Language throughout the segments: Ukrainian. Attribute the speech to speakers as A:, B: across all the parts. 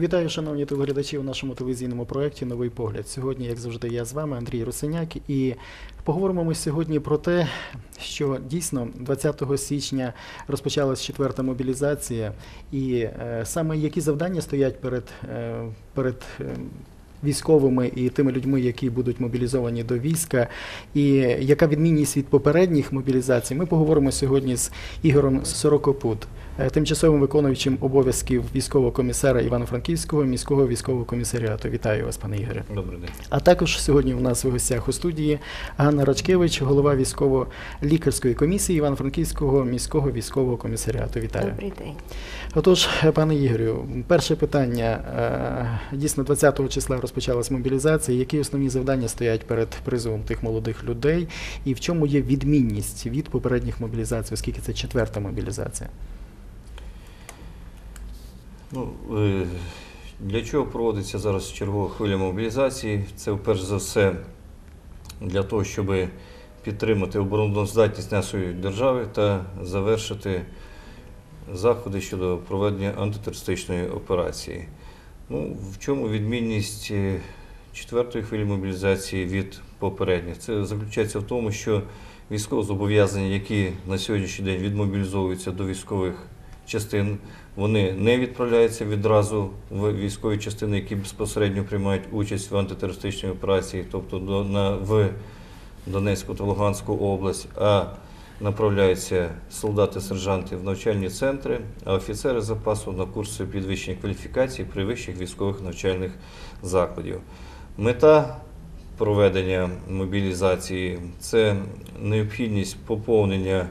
A: Вітаю, шановні телеглядачі, у нашому телевізійному проєкті Новий погляд. Сьогодні, як завжди, я з вами, Андрій Русиняк, і поговоримо ми сьогодні про те, що дійсно 20 січня розпочалась четверта мобілізація, і е, саме які завдання стоять перед, е, перед е, військовими і тими людьми, які будуть мобілізовані до війська, і яка відмінність від попередніх мобілізацій, ми поговоримо сьогодні з Ігорем Сорокопут, тимчасовим виконуючим обов'язків військового комісара Івано-Франківського міського військового комісаріату. Вітаю вас, пане Ігоре.
B: Добрий день.
A: А також сьогодні у нас в гостях у студії Ганна Рачкевич, голова військово-лікарської комісії Івано-Франківського міського військового комісаріату. Вітаю.
C: Добрий день.
A: Отож, е, пане Ігорю, перше питання. Е, Дійсно, 20 числа розпочалась мобілізація. Які основні завдання стоять перед призовом тих молодих людей, і в чому є відмінність від попередніх мобілізацій, оскільки це четверта мобілізація?
B: Ну, е, для чого проводиться зараз чергова хвиля мобілізації? Це перш за все для того, щоб підтримати обороноздатність нашої держави та завершити заходи щодо проведення антитерористичної операції. Ну, в чому відмінність е, четвертої хвилі мобілізації від попередніх? Це заключається в тому, що військовозобов'язані, які на сьогоднішній день відмобілізовуються до військових частин, вони не відправляються відразу в військові частини, які безпосередньо приймають участь в антитерористичній операції, тобто до, на, в Донецьку та Луганську область, а направляються солдати-сержанти в навчальні центри, а офіцери запасу на курси підвищення кваліфікації при вищих військових навчальних закладів. Мета проведення мобілізації це необхідність поповнення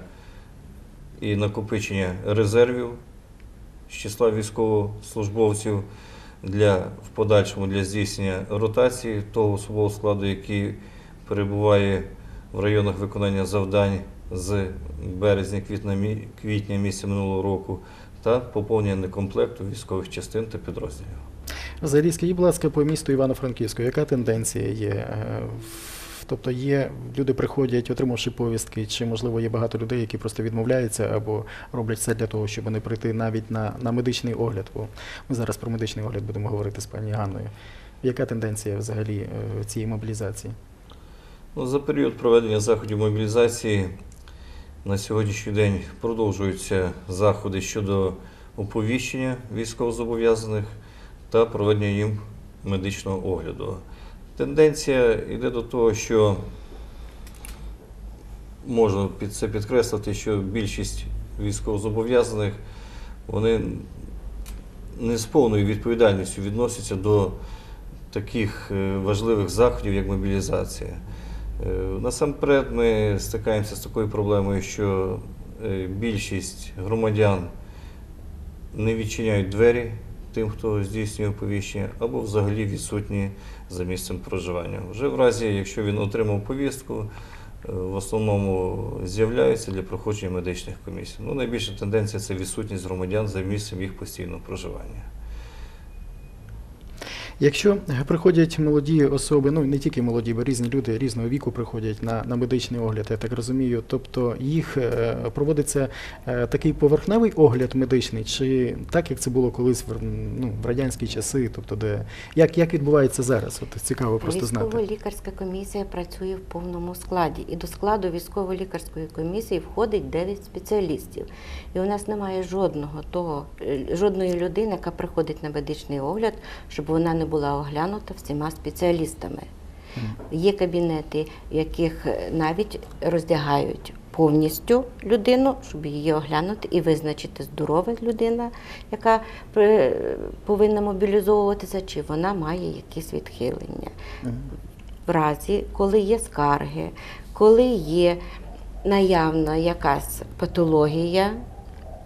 B: і накопичення резервів з числа військовослужбовців для в подальшому для здійснення ротації того особового складу, який перебуває в районах виконання завдань з березня квітня, квітня місяця минулого року, та поповнення некомплекту військових частин та підрозділів.
A: Взагалі, скажіть, будь ласка, по місту Івано-Франківську, яка тенденція є? Е, в- Тобто є, люди приходять, отримавши повістки, чи можливо є багато людей, які просто відмовляються або роблять все для того, щоб не прийти навіть на, на медичний огляд. Бо ми зараз про медичний огляд будемо говорити з пані Ганною. Яка тенденція взагалі е, цієї мобілізації?
B: Ну, за період проведення заходів мобілізації на сьогоднішній день продовжуються заходи щодо оповіщення військовозобов'язаних та проведення їм медичного огляду. Тенденція йде до того, що можна під це підкреслити, що більшість військовозобов'язаних вони не з повною відповідальністю відносяться до таких е, важливих заходів, як мобілізація. Е, Насамперед ми стикаємося з такою проблемою, що е, більшість громадян не відчиняють двері тим, хто здійснює оповіщення, або взагалі відсутні за місцем проживання. Вже в разі, якщо він отримав повістку, е, в основному з'являються для проходження медичних комісій. Ну, найбільша тенденція це відсутність громадян за місцем їх постійного проживання.
A: Якщо приходять молоді особи, ну не тільки молоді, бо різні люди різного віку приходять на, на медичний огляд, я так розумію. Тобто їх е, проводиться е, такий поверхневий огляд медичний, чи так як це було колись в, ну, в радянські часи, тобто де як, як відбувається зараз? От цікаво просто знати.
C: Військово-лікарська комісія працює в повному складі. І до складу військово-лікарської комісії входить 9 спеціалістів. І у нас немає жодного того, е, жодної людини, яка приходить на медичний огляд, щоб вона не була оглянута всіма спеціалістами. Є кабінети, в яких е, навіть роздягають повністю людину, щоб її оглянути і визначити, здорова людина, яка е, повинна мобілізовуватися, чи вона має якісь відхилення. В разі, коли є скарги, коли є наявна якась патологія,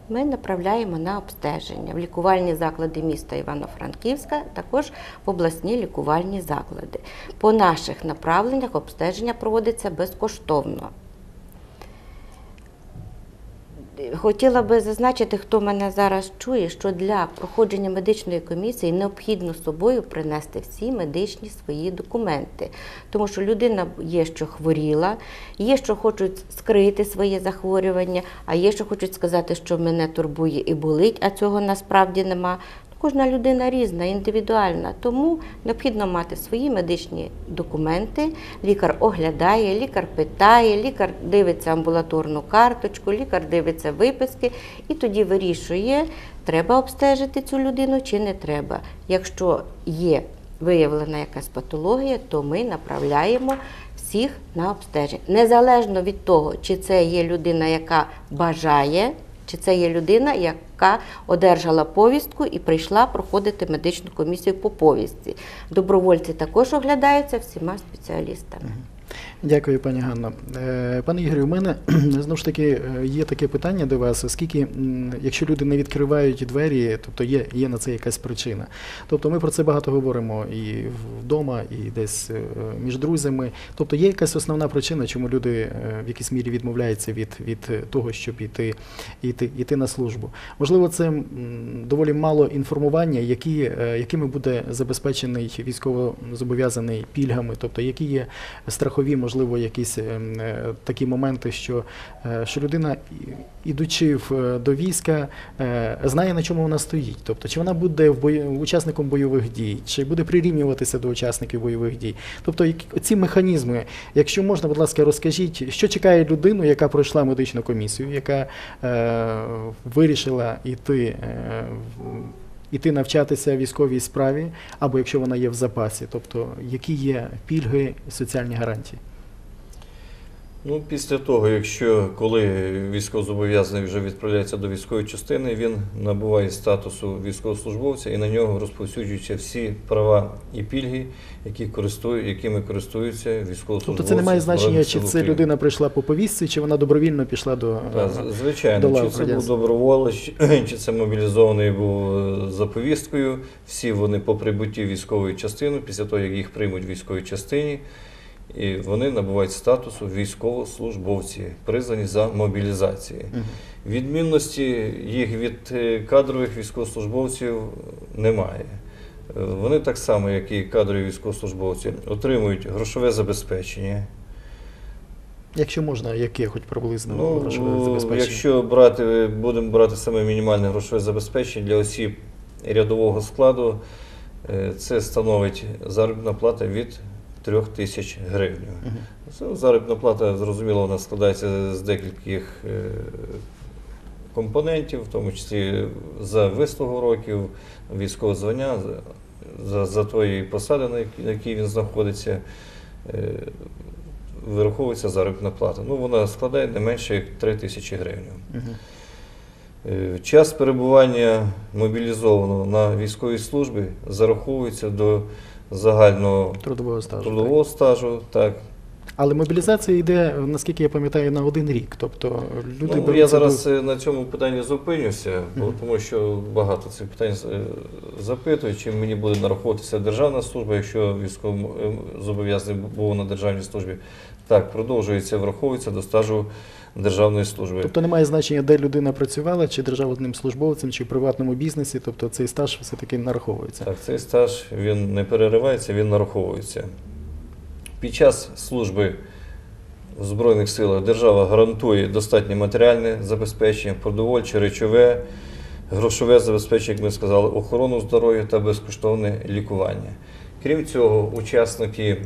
C: ми направляємо на обстеження в лікувальні заклади міста Івано-Франківська, також в обласні лікувальні заклади. По наших направленнях обстеження проводиться безкоштовно. Хотіла би зазначити, хто мене зараз чує, що для проходження медичної комісії необхідно з собою принести всі медичні свої документи, тому що людина є, що хворіла, є, що хочуть скрити своє захворювання, а є, що хочуть сказати, що мене турбує і болить, а цього насправді нема. Кожна людина різна, індивідуальна, тому необхідно мати свої медичні документи. Лікар оглядає, лікар питає, лікар дивиться амбулаторну карточку, лікар дивиться виписки і тоді вирішує, треба обстежити цю людину чи не треба. Якщо є виявлена якась патологія, то ми направляємо всіх на обстеження. Незалежно від того, чи це є людина, яка бажає, чи це є людина, яка одержала повістку і прийшла проходити медичну комісію по повістці. Добровольці також оглядаються всіма спеціалістами.
A: Дякую, пані Ганно. Е, Пане Ігорю, у мене знову ж таки е, є таке питання до вас, оскільки, якщо люди не відкривають двері, тобто є, є на це якась причина. Тобто ми про це багато говоримо і вдома, і десь е, між друзями. Тобто є якась основна причина, чому люди в якійсь мірі відмовляються від, від того, щоб іти, іти, іти на службу. Можливо, це доволі мало інформування, які, якими буде забезпечений військовозобов'язаний пільгами, тобто які є страхові, можливо, якісь ем, е, такі моменти, що, е, що людина, ідучи в, е, до війська, е, знає, на чому вона стоїть. Тобто, чи вона буде учасником бойових дій, чи буде прирівнюватися до учасників бойових дій. Тобто, ці механізми, якщо можна, будь ласка, розкажіть, що чекає людину, яка пройшла медичну комісію, яка е, вирішила йти. Е, іти навчатися військовій справі, або якщо вона є в запасі, тобто які є пільги, соціальні гарантії.
B: Ну, після того, якщо коли військовозобов'язаний вже відправляється до військової частини, він набуває статусу військовослужбовця і на нього розповсюджуються всі права і пільги, які користують, якими користуються військовослужбовці.
A: Тобто це не має значення, чи це людина прийшла по повістці, чи вона добровільно пішла до
B: Так, звичайно,
A: до
B: чи це був доброволець, чи- чи це мобілізований був е, за повісткою. Всі вони по прибутті військової частини, після того, як їх приймуть в військовій частині, і вони набувають статусу військовослужбовці, призвані за мобілізації. Відмінності їх від е, кадрових військовослужбовців немає. Е, Вони так само, як і кадрові військовослужбовці, отримують грошове забезпечення.
A: якщо можна, яке хоч приблизно
B: Ну,
A: грошове забезпечення?
B: якщо брати, будемо брати саме мінімальне грошове забезпечення для осіб рядового складу, е, це становить заробітна плата від 3 тисяч гривень. Це Заробітна плата, зрозуміло, вона складається з декількох е, компонентів, в тому числі за вислугу років, військове звання, за, за, тої посади, на якій, він знаходиться. е, Вираховується заробітна плата. Ну, вона складає не менше як 3 тисячі гривень. Е, Час перебування мобілізованого на військовій службі зараховується до загального
A: трудового стажу. так.
B: стажу. Так.
A: Але мобілізація йде, наскільки я пам'ятаю, на один рік. Тобто люди
B: ну, я зараз е, на цьому питанні зупинюся, бо,
A: Мгм.
B: тому що багато цих питань е, запитують, чи мені буде нараховуватися державна служба, якщо військовий зобов'язаний був на державній службі. Так, продовжується, враховується до стажу державної служби.
A: Тобто немає значення, де людина працювала, чи державним службовцем, чи в приватному бізнесі. Тобто цей стаж все-таки нараховується.
B: Так, цей стаж він не переривається, він нараховується. Під час служби в Збройних силах держава гарантує достатнє матеріальне забезпечення, продовольче, речове, грошове забезпечення, як ми сказали, охорону здоров'я та безкоштовне лікування. Крім цього, учасники,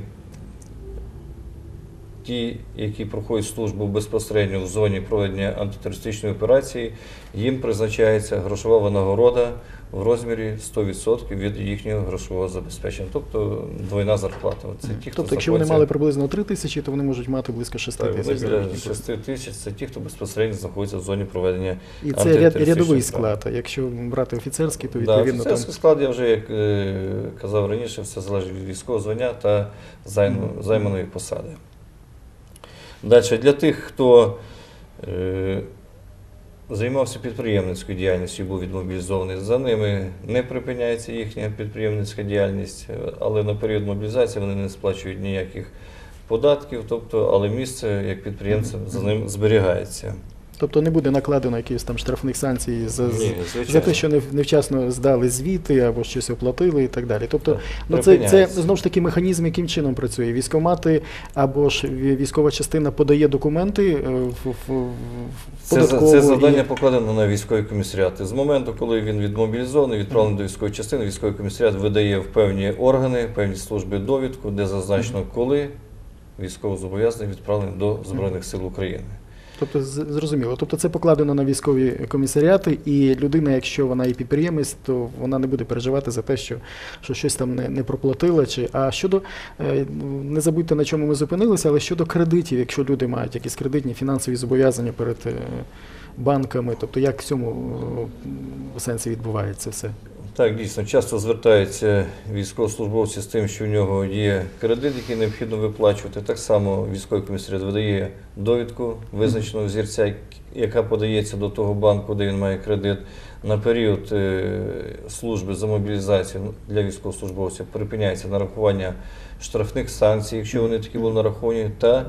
B: ті, які проходять службу безпосередньо в зоні проведення антитерористичної операції, їм призначається грошова винагорода в розмірі 100% від їхнього грошового забезпечення, тобто двойна зарплата. Це ті, хто
A: тобто, якщо вони мали приблизно 3 тисячі, то вони можуть мати близько 6
B: так,
A: тисяч.
B: для 6 тисяч це ті, хто безпосередньо знаходиться в зоні проведення.
A: І це ряд, рядовий склад. А якщо брати офіцерський, то
B: Да,
A: відповідно там
B: склад, я вже як е, казав раніше, все залежить від військового звання та займ- займаної посади. Далі, для тих, хто е, займався підприємницькою діяльністю, і був відмобілізований, за ними не припиняється їхня підприємницька діяльність, але на період мобілізації вони не сплачують ніяких податків, тобто, але місце як підприємця за ним зберігається.
A: Тобто не буде накладено якихось там штрафних санкцій за,
B: Ні,
A: за те, що не- невчасно здали звіти або щось оплатили і так далі. Тобто,
B: Так,
A: ну це, це знову ж таки механізм, яким чином працює. Військомати або ж військова частина подає документи е, в, в, в
B: Це,
A: податкову
B: це
A: і-
B: завдання покладено на військові комісаріати. З моменту, коли він відмобілізований, відправлений до військової частини, військовий комісаріат видає в певні органи, певні служби довідку, де зазначено, коли військовозобов'язаний відправлений до Збройних сил України.
A: Тобто зрозуміло. Тобто це покладено на військові комісаріати, і людина, якщо вона і підприємець, то вона не буде переживати за те, що, що щось там не, не проплатила. Чи а щодо е, не забудьте на чому ми зупинилися, але щодо кредитів, якщо люди мають якісь кредитні фінансові зобов'язання перед е, банками, тобто як в цьому е, сенсі відбувається все?
B: Так, дійсно, часто звертаються військовослужбовці з тим, що в нього є кредит, який необхідно виплачувати. Так само військовий комісаріат видає довідку визначеного взірця, яка подається до того банку, де він має кредит. На період е, служби за мобілізацію для військовослужбовців припиняється нарахування штрафних санкцій, якщо вони такі були нараховані, та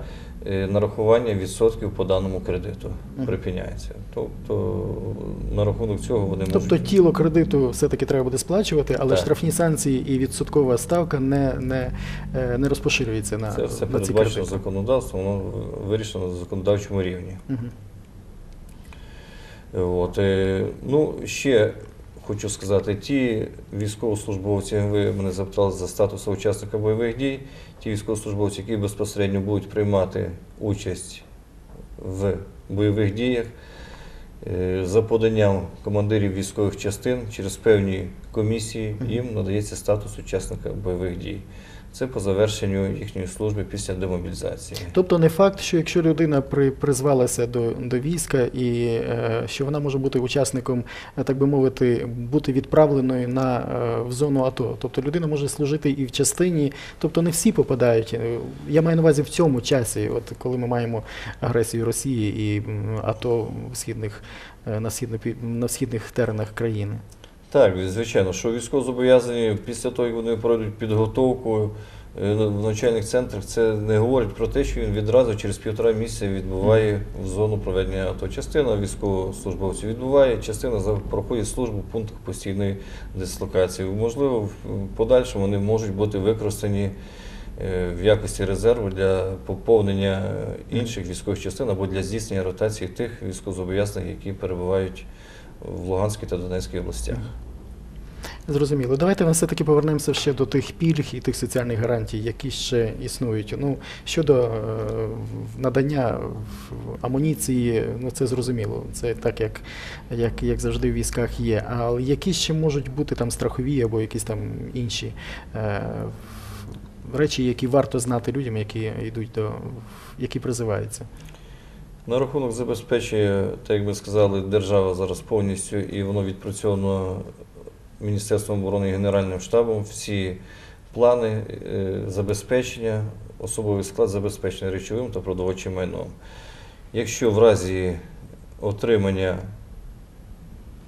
B: нарахування відсотків по даному кредиту припиняється. Тобто на рахунок цього вони
A: Тобто
B: можуть
A: тіло кредиту все-таки треба буде сплачувати, але
B: Так.
A: штрафні санкції і відсоткова ставка не, не, е, не розпоширюється на,
B: Це все
A: на ці
B: передбачено законодавством, воно вирішено на законодавчому рівні.
A: Мгм.
B: От, е, ну, ще хочу сказати, ті військовослужбовці, ви мене запитали за статус учасника бойових дій, ті військовослужбовці, які безпосередньо будуть приймати участь в бойових діях, е, за поданням командирів військових частин через певні комісії їм надається статус учасника бойових дій. Це по завершенню їхньої служби після демобілізації.
A: Тобто не факт, що якщо людина при, призвалася до, до війська і е, що вона може бути учасником, е, так би мовити, бути відправленою на, е, в зону АТО. Тобто людина може служити і в частині, тобто не всі попадають. Е, Я маю на увазі в цьому часі, от коли ми маємо агресію Росії і АТО в східних, е, на, східно, на східних теренах країни.
B: Так, звичайно, що військовозобов'язані після того, як вони пройдуть підготовку е, в навчальних центрах, це не говорить про те, що він відразу через півтора місяця відбуває в зону проведення АТО. Частина військовослужбовців відбуває, частина проходить службу в пунктах постійної дислокації. Можливо, в подальшому вони можуть бути використані е, в якості резерву для поповнення е, інших військових частин або для здійснення ротації тих військовозобов'язаних, які перебувають в Луганській та Донецькій областях.
A: Зрозуміло. Давайте ми все-таки повернемося ще до тих пільг і тих соціальних гарантій, які ще існують. Ну, щодо е, надання амуніції, ну це зрозуміло. Це так, як, як, як завжди в військах є. А які ще можуть бути там страхові або якісь там інші е, речі, які варто знати людям, які йдуть до які призиваються?
B: На рахунок забезпечення, так як ми сказали, держава зараз повністю і воно відпрацьовано Міністерством оборони і Генеральним штабом. Всі плани е, забезпечення, особовий склад забезпечений речовим та продовольчим майном. Якщо в разі отримання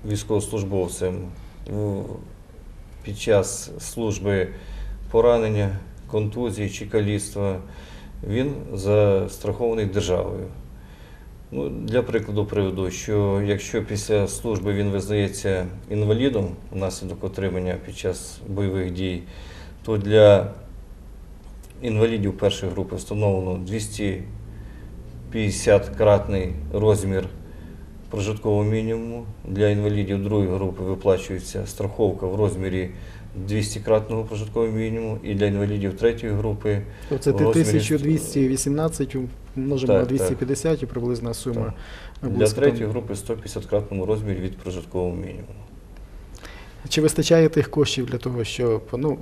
B: військовослужбовцем під час служби поранення, контузії чи каліцтва, він застрахований державою. Ну, для прикладу приведу, що якщо після служби він визнається інвалідом внаслідок отримання під час бойових дій, то для інвалідів першої групи встановлено 250-кратний розмір прожиткового мінімуму. Для інвалідів другої групи виплачується страховка в розмірі 200-кратного прожиткового мінімуму, і для інвалідів третьої групи в розмірі-
A: 1218 множимо
B: Так,
A: на
B: так.
A: 250 і приблизна сума.
B: для третьої групи 150-кратному розмірі від прожиткового мінімуму.
A: Чи вистачає тих коштів для того, щоб, ну,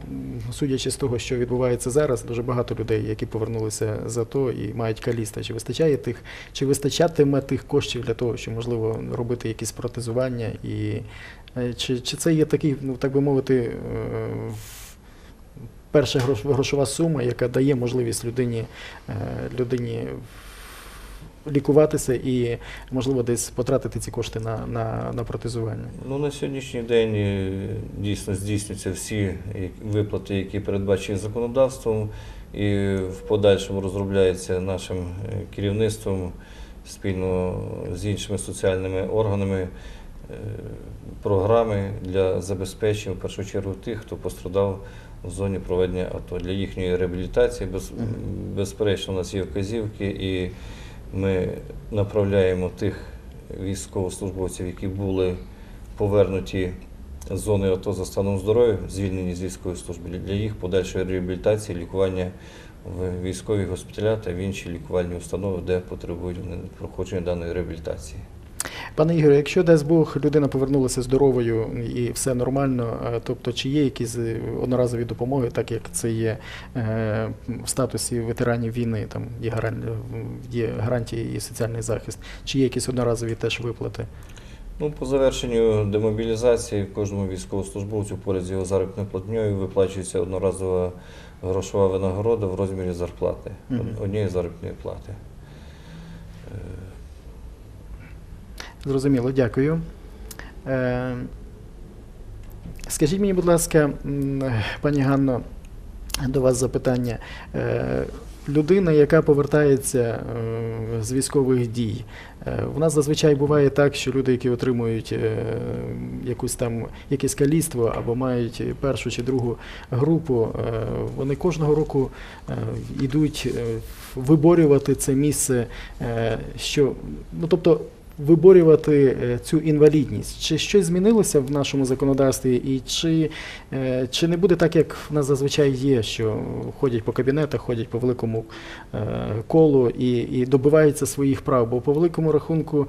A: судячи з того, що відбувається зараз, дуже багато людей, які повернулися за то і мають каліста. Чи вистачає тих, чи вистачатиме тих коштів для того, щоб можливо робити якісь протезування? І е, чи, чи це є такий, ну так би мовити, е, перша грош- грошова сума, яка дає можливість людині, е, людині лікуватися і, можливо, десь потратити ці кошти на, на, на протезування?
B: Ну, на сьогоднішній день е, дійсно здійснюються всі виплати, які передбачені законодавством, і в подальшому розробляється нашим е, керівництвом спільно з іншими соціальними органами е, програми для забезпечення в першу чергу тих, хто пострадав в зоні проведення АТО. Для їхньої реабілітації без, безперечно у нас є вказівки, і ми направляємо тих військовослужбовців, які були повернуті з зони АТО за станом здоров'я, звільнені з військової служби для їх подальшої реабілітації, лікування в військові госпіталя та в інші лікувальні установи, де потребують вони проходження даної реабілітації.
A: Пане Ігоре, якщо дасть Бог людина повернулася здоровою і все нормально, е, тобто чи є якісь е, одноразові допомоги, так як це є е, в статусі ветеранів війни, там є, гарантії і соціальний захист, чи є якісь одноразові теж виплати?
B: Ну, по завершенню демобілізації кожному військовослужбовцю поряд з його заробітною платньою виплачується одноразова грошова винагорода в розмірі зарплати, однієї заробітної плати. Е,
A: Зрозуміло, дякую. Е, скажіть мені, будь ласка, пані Ганно, до вас запитання. Е, людина, яка повертається е, з військових дій, е, в нас зазвичай буває так, що люди, які отримують е, якусь там якесь каліцтво або мають першу чи другу групу, е, вони кожного року е, йдуть е, виборювати це місце, е, що ну тобто. Виборювати е, цю інвалідність. Чи щось змінилося в нашому законодавстві, і чи, е, чи не буде так, як в нас зазвичай є, що ходять по кабінетах, ходять по великому е, колу і, і добиваються своїх прав? Бо по великому рахунку,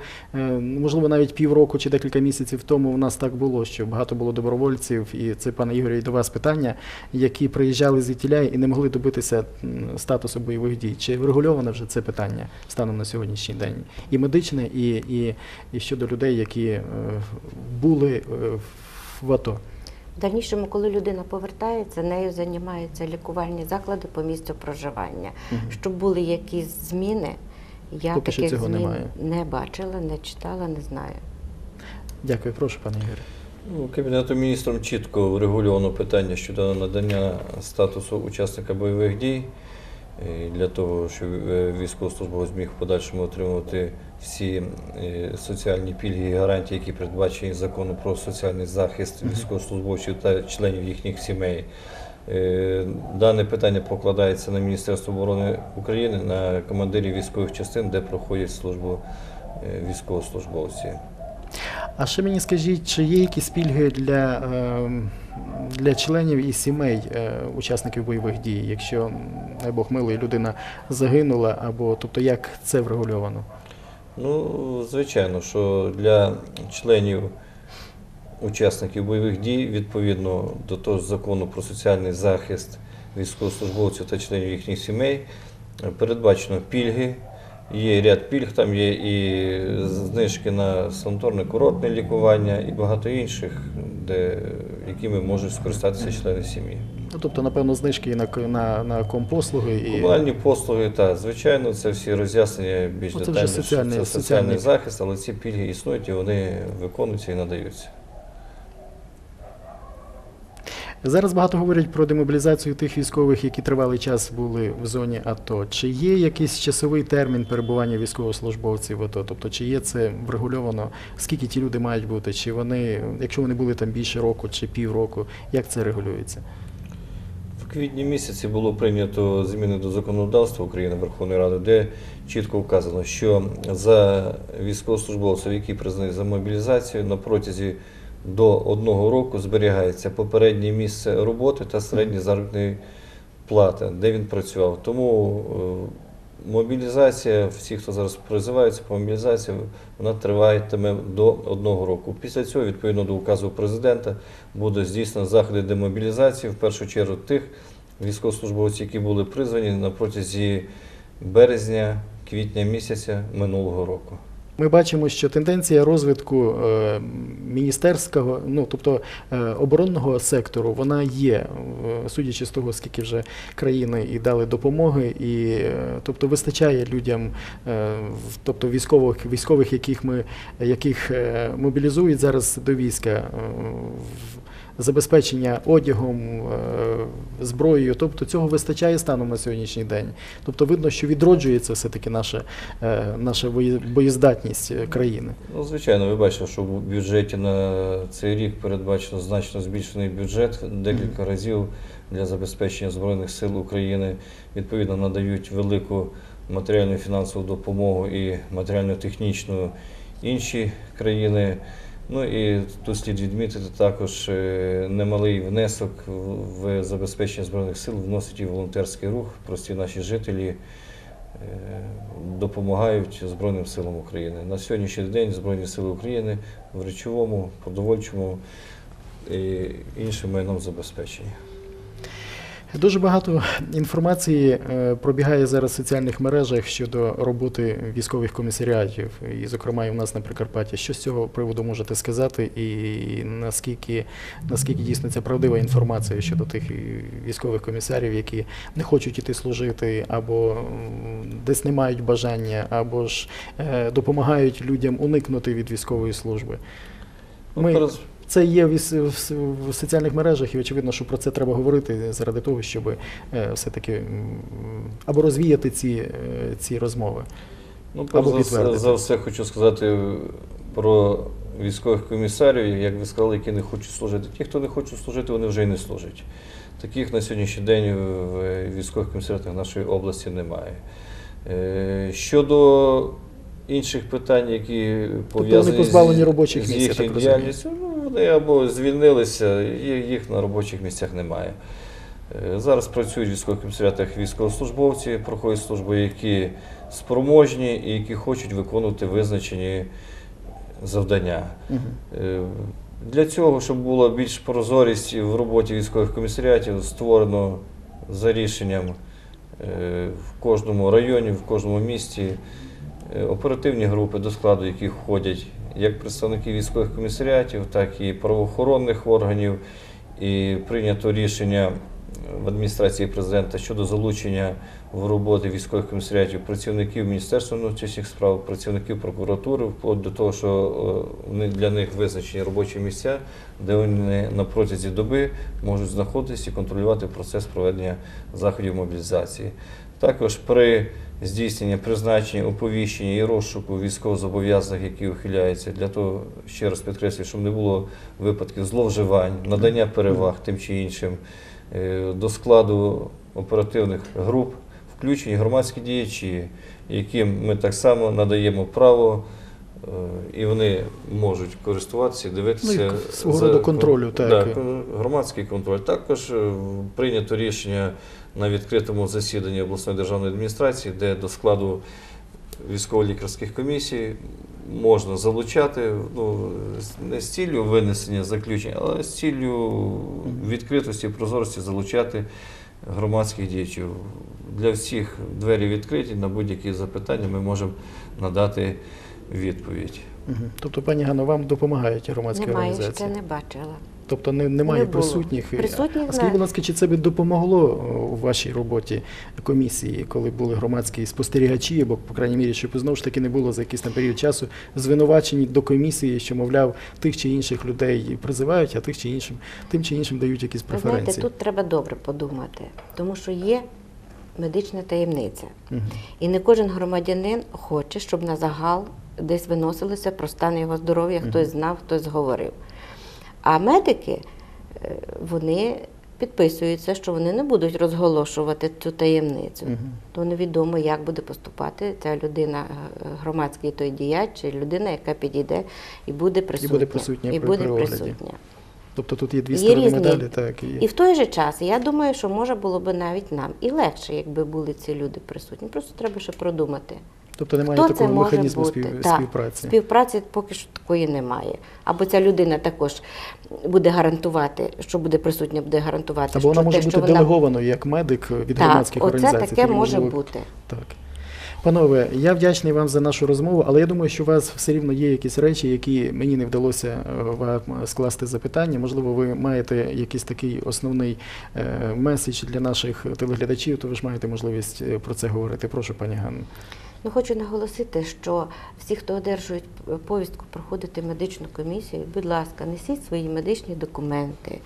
A: можливо, навіть півроку чи декілька місяців тому в нас так було, що багато було добровольців, і це, пане Ігорі, до вас питання, які приїжджали звідтіля і не могли добитися статусу бойових дій. Чи врегульоване вже це питання станом на сьогоднішній день? І медичне, і, і, і щодо людей, які е, були е, в АТО.
C: В дальнішому, коли людина повертається, нею займаються лікувальні заклади по місцю проживання.
A: Мгм.
C: Щоб були якісь зміни, я
A: Поки
C: таких
A: цього
C: змін
A: немає.
C: не бачила, не читала, не знаю.
A: Дякую, прошу, пане Ігорі.
B: Ну, Кабінетом міністром чітко врегульовано питання щодо надання статусу учасника бойових дій е, для того, щоб е, військовослужбовець міг в подальшому отримувати всі е, соціальні пільги і гарантії, які передбачені законом про соціальний захист військовослужбовців та членів їхніх сімей. Дане питання покладається на Міністерство оборони України, на командирів військових частин, де проходять службу військовослужбовці.
A: А ще мені скажіть, чи є якісь пільги для, ем, для членів і сімей е, учасників бойових дій, якщо, дай Бог милий, людина загинула, або тобто як це врегульовано?
B: Ну, звичайно, що для членів учасників бойових дій, відповідно до того ж закону про соціальний захист військовослужбовців та членів їхніх сімей, передбачено пільги. Є ряд пільг, там є і знижки на санаторне курортне лікування і багато інших, де, якими можуть скористатися члени сім'ї.
A: Ну, тобто, напевно, знижки і на, на, на компослуги і
B: Комунальні послуги, так, звичайно, це всі роз'яснення більш
A: Ну, це соціальний-
B: це
A: соціальний
B: захист, але ці пільги існують і вони виконуються і надаються.
A: Зараз багато говорять про демобілізацію тих військових, які тривалий час були в зоні АТО. Чи є якийсь часовий термін перебування військовослужбовців в АТО? Тобто, чи є це врегульовано, скільки ті люди мають бути? Чи вони, якщо вони були там більше року чи півроку, як це регулюється?
B: В квітні місяці було прийнято зміни до законодавства України Верховної Ради, де чітко вказано, що за військовослужбовців, які признані за мобілізацію, на протязі до одного року зберігається попереднє місце роботи та середня заробітної плати, де він працював. Тому е, мобілізація, всі, хто зараз призиваються по мобілізації, вона триватиме до одного року. Після цього, відповідно до указу президента, буде здійснено заходи демобілізації, в першу чергу тих військовослужбовців, які були призвані на протязі березня, квітня місяця минулого року.
A: Ми бачимо, що тенденція розвитку е, міністерського, ну тобто е, оборонного сектору, вона є, е, судячи з того, скільки вже країни і дали допомоги, і тобто вистачає людям, тобто військових, військових, яких ми яких мобілізують зараз до війська. Забезпечення одягом, е, зброєю. Тобто цього вистачає станом на сьогоднішній день. Тобто видно, що відроджується все-таки наша, е, наша боєздатність е, країни.
B: Ну, звичайно, ви бачите, що в бюджеті на цей рік передбачено значно збільшений бюджет декілька разів для забезпечення Збройних сил України. Відповідно, надають велику матеріальну фінансову допомогу і матеріально-технічну інші країни. Ну і тут слід відмітити також е, немалий внесок в- забезпечення Збройних сил вносить і волонтерський рух. Прості наші жителі е, допомагають Збройним силам України. На сьогоднішній день Збройні сили України в речовому, продовольчому і іншим майном забезпечені.
A: Дуже багато інформації е, пробігає зараз в соціальних мережах щодо роботи військових комісаріатів, і, зокрема, і в нас на Прикарпатті. Що з цього приводу можете сказати, і наскільки, наскільки дійсно це правдива інформація щодо тих е, військових комісарів, які не хочуть іти служити, або десь не мають бажання, або ж е, допомагають людям уникнути від військової служби?
B: Ну,
A: Ми- Це є в, соціальних мережах, і очевидно, що про це треба говорити заради того, щоб е, все-таки або розвіяти ці, е, ці розмови.
B: Ну,
A: Або
B: за, все- за все хочу сказати про військових комісарів, як ви сказали, які не хочуть служити. Ті, хто не хочуть служити, вони вже й не служать. Таких на сьогоднішній день в військових комісаріатах нашої області немає. Е, Щодо інших питань, які пов'язані
A: позбавлені
B: з-
A: робочих
B: з
A: місць, я
B: їхньою діяльністю, ну, вони або звільнилися, їх на робочих місцях немає. Е, Зараз працюють в військових комісаріатах військовослужбовці, проходять службу, які спроможні і які хочуть виконувати визначені завдання. Е, Для цього, щоб була більш прозорість в роботі військових комісаріатів, створено за рішенням е, в кожному районі, в кожному місті оперативні групи, до складу яких входять як представники військових комісаріатів, так і правоохоронних органів. І прийнято рішення в адміністрації президента щодо залучення в роботи військових комісаріатів працівників Міністерства внутрішніх справ, працівників прокуратури, вплоть до того, що е, для них визначені робочі місця, де вони на протязі доби можуть знаходитися і контролювати процес проведення заходів мобілізації. Також при здійсненні призначення, оповіщення і розшуку військовозобов'язаних, які ухиляються, для того, ще раз підкреслюю, щоб не було випадків зловживань, надання переваг тим чи іншим. Е, До складу оперативних груп включені громадські діячі, яким ми так само надаємо право, е, і вони можуть користуватися, дивитися.
A: Ну, свого роду контролю, так.
B: Да, громадський контроль. Також е, прийнято рішення на відкритому засіданні обласної державної адміністрації, де до складу військово-лікарських комісій можна залучати ну, не з ціллю винесення заключень, але з ціллю відкритості і прозорості залучати громадських діячів. Для всіх двері відкриті, на будь-які запитання ми можемо надати відповідь.
A: Тобто, пані Ганно, вам допомагають громадські
C: Немає,
A: організації?
C: ще не бачила.
A: Тобто не, немає
C: Не
A: присутніх.
C: Присутніх,
A: а скажіть, будь ласка, чи це би допомогло у вашій роботі комісії, коли були громадські спостерігачі, або, по крайній мірі, щоб знову ж таки не було за якийсь там період часу звинувачені до комісії, що, мовляв, тих чи інших людей призивають, а тих чи іншим, тим чи іншим дають якісь преференції.
C: знаєте, тут треба добре подумати, тому що є медична таємниця.
A: Мгм.
C: І не кожен громадянин хоче, щоб на загал десь виносилося про стан його здоров'я, хтось знав, хтось говорив. А медики, е, вони підписуються, що вони не будуть розголошувати цю таємницю.
A: Мгм.
C: То невідомо, як буде поступати ця людина, е, громадський той діяч, чи людина, яка підійде і буде присутня.
A: присутня
C: І буде
A: при
C: присутня.
A: Тобто тут є дві
C: Є
A: сторони
C: різні.
A: медалі, так і
C: І в той же час я думаю, що може було б навіть нам і легше, якби були ці люди присутні. Просто треба ще продумати.
A: Тобто немає
C: Хто
A: такого механізму спів-
C: Так,
A: співпраці.
C: Співпраці поки що такої немає. Або ця людина також буде гарантувати, що буде присутня, буде гарантувати,
A: Або
C: що
A: вона може
C: те,
A: бути
C: вона...
A: делегованою як медик від
C: Так,
A: громадських
C: оце
A: організацій.
C: таке
A: Тоді,
C: може бути.
A: Так. Панове, я вдячний вам за нашу розмову, але я думаю, що у вас все рівно є якісь речі, які мені не вдалося е, вам скласти запитання. Можливо, ви маєте якийсь такий основний е, меседж для наших телеглядачів, то ви ж маєте можливість е, про це говорити. Прошу, пані Ганно.
C: Ну, хочу наголосити, що всі, хто одержують повістку проходити медичну комісію, будь ласка, несіть свої медичні документи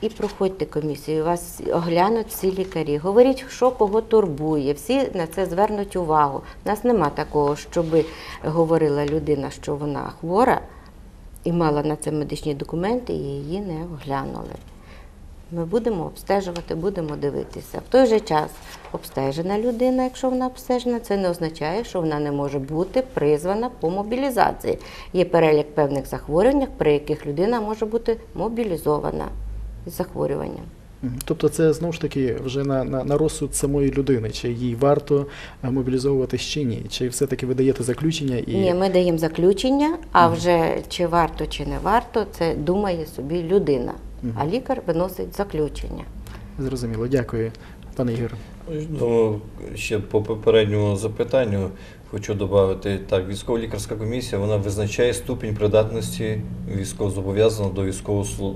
C: і проходьте комісію. Вас оглянуть всі лікарі. Говоріть, що кого турбує. Всі на це звернуть увагу. У нас нема такого, щоб говорила людина, що вона хвора і мала на це медичні документи, і її не оглянули. Ми будемо обстежувати, будемо дивитися. В той же час обстежена людина, якщо вона обстежена, це не означає, що вона не може бути призвана по мобілізації. Є перелік певних захворювань, при яких людина може бути мобілізована з захворюванням.
A: Тобто це знову ж таки вже на, на, на розсуд самої людини, чи їй варто е, мобілізовуватись чи ні, чи все-таки ви даєте заключення і
C: Ні, ми даємо заключення, а вже чи варто, чи не варто, це думає собі людина. А лікар виносить заключення.
A: зрозуміло. Дякую, пане Ігор.
B: Ну, ще по попередньому запитанню хочу додати, так, військово-лікарська комісія вона визначає ступінь придатності військовозобов'язаного до,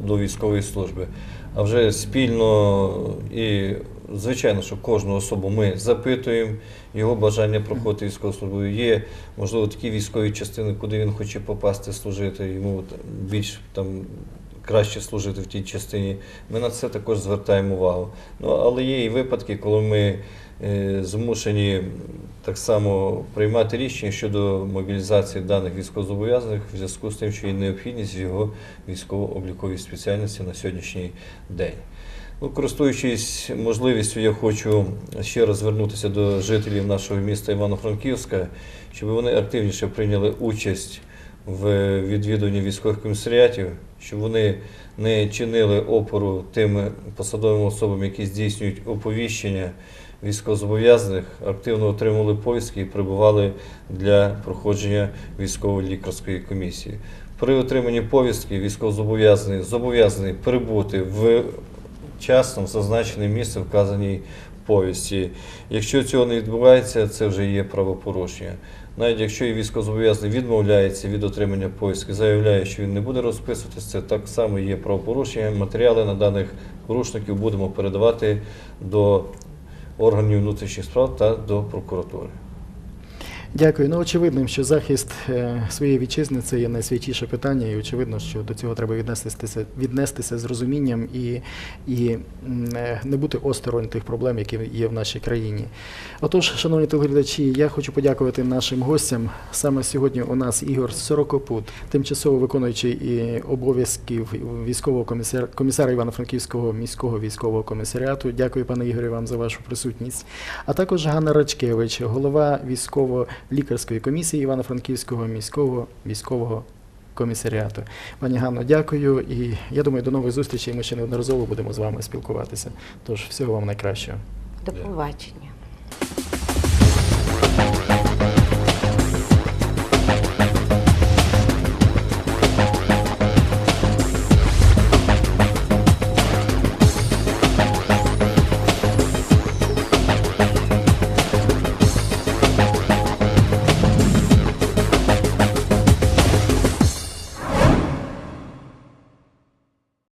B: до військової служби. А вже спільно і звичайно, що кожну особу ми запитуємо його бажання проходити військову службу. Є, можливо, такі військові частини, куди він хоче попасти служити, йому більш там краще служити в тій частині. Ми на це також звертаємо увагу. Ну, але є і випадки, коли ми е, змушені так само приймати рішення щодо мобілізації даних військовозобов'язаних в зв'язку з тим, що є необхідність його військово-обліковій спеціальності на сьогоднішній день. Ну, користуючись можливістю, я хочу ще раз звернутися до жителів нашого міста Івано-Франківська, щоб вони активніше прийняли участь в відвідуванні військових комісаріатів, щоб вони не чинили опору тим посадовим особам, які здійснюють оповіщення військовозобов'язаних, активно отримували повістки і прибували для проходження військово-лікарської комісії. При отриманні повістки військовозобов'язаний зобов'язаний прибути в часно зазначене місце вказаній повісті. Якщо цього не відбувається, це вже є правопорушення. Навіть якщо і військовозобов'язаний відмовляється від отримання поїздки, заявляє, що він не буде розписуватися, це так само є правопорушення. Матеріали на даних порушників будемо передавати до органів внутрішніх справ та до прокуратури.
A: Дякую. Ну, очевидно, що захист е, своєї вітчизни це є найсвятіше питання, і очевидно, що до цього треба віднестися, віднестися з розумінням і, і е, не бути осторонь тих проблем, які є в нашій країні. Отож, шановні телеглядачі, я хочу подякувати нашим гостям. Саме сьогодні у нас Ігор Сорокопут, тимчасово виконуючий і обов'язків військового комісара, комісара Івано-Франківського міського військового комісаріату. Дякую, пане Ігорю, вам за вашу присутність. А також Ганна Рачкевич, голова військово-лікарської комісії Івано-Франківського міського військового комісаріату. Пані Ганно, дякую. І я думаю, до нових зустрічей. Ми ще неодноразово будемо з вами спілкуватися. Тож всього вам найкращого.
C: До побачення.